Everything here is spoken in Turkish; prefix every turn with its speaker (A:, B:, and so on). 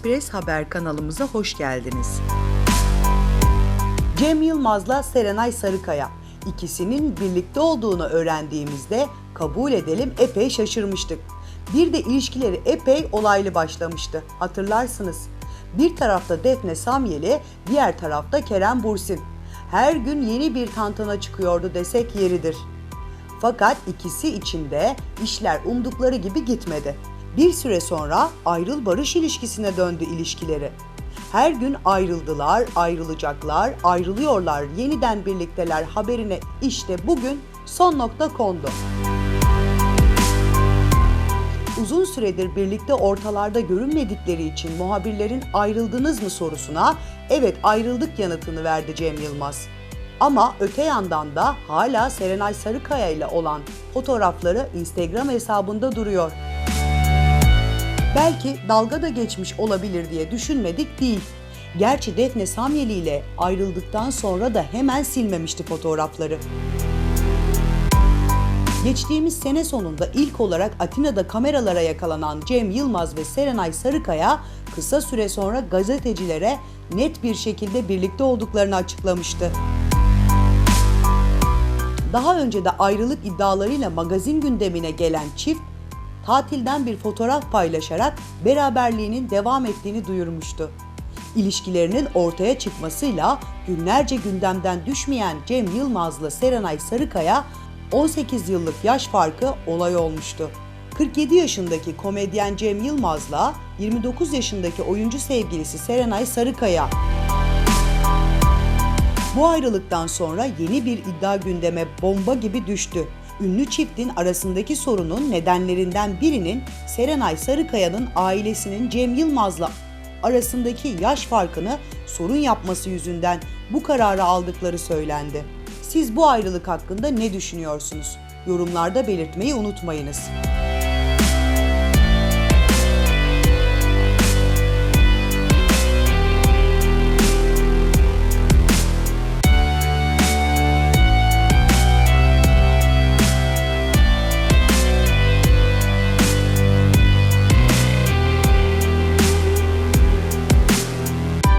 A: Express Haber kanalımıza hoş geldiniz. Cem Yılmaz'la Serenay Sarıkaya ikisinin birlikte olduğunu öğrendiğimizde kabul edelim epey şaşırmıştık. Bir de ilişkileri epey olaylı başlamıştı. Hatırlarsınız. Bir tarafta Defne Samyeli, diğer tarafta Kerem Bursin. Her gün yeni bir tantana çıkıyordu desek yeridir. Fakat ikisi için de işler umdukları gibi gitmedi. Bir süre sonra ayrıl barış ilişkisine döndü ilişkileri. Her gün ayrıldılar, ayrılacaklar, ayrılıyorlar, yeniden birlikteler haberine işte bugün son nokta kondu. Uzun süredir birlikte ortalarda görünmedikleri için muhabirlerin ayrıldınız mı sorusuna evet ayrıldık yanıtını verdi Cem Yılmaz. Ama öte yandan da hala Serenay Sarıkaya ile olan fotoğrafları Instagram hesabında duruyor. Belki dalga da geçmiş olabilir diye düşünmedik değil. Gerçi Defne Samyeli ile ayrıldıktan sonra da hemen silmemişti fotoğrafları. Geçtiğimiz sene sonunda ilk olarak Atina'da kameralara yakalanan Cem Yılmaz ve Serenay Sarıkaya kısa süre sonra gazetecilere net bir şekilde birlikte olduklarını açıklamıştı. Daha önce de ayrılık iddialarıyla magazin gündemine gelen çift tatilden bir fotoğraf paylaşarak beraberliğinin devam ettiğini duyurmuştu. İlişkilerinin ortaya çıkmasıyla günlerce gündemden düşmeyen Cem Yılmaz'la Serenay Sarıkaya 18 yıllık yaş farkı olay olmuştu. 47 yaşındaki komedyen Cem Yılmaz'la 29 yaşındaki oyuncu sevgilisi Serenay Sarıkaya bu ayrılıktan sonra yeni bir iddia gündeme bomba gibi düştü. Ünlü çiftin arasındaki sorunun nedenlerinden birinin Serenay Sarıkaya'nın ailesinin Cem Yılmaz'la arasındaki yaş farkını sorun yapması yüzünden bu kararı aldıkları söylendi. Siz bu ayrılık hakkında ne düşünüyorsunuz? Yorumlarda belirtmeyi unutmayınız.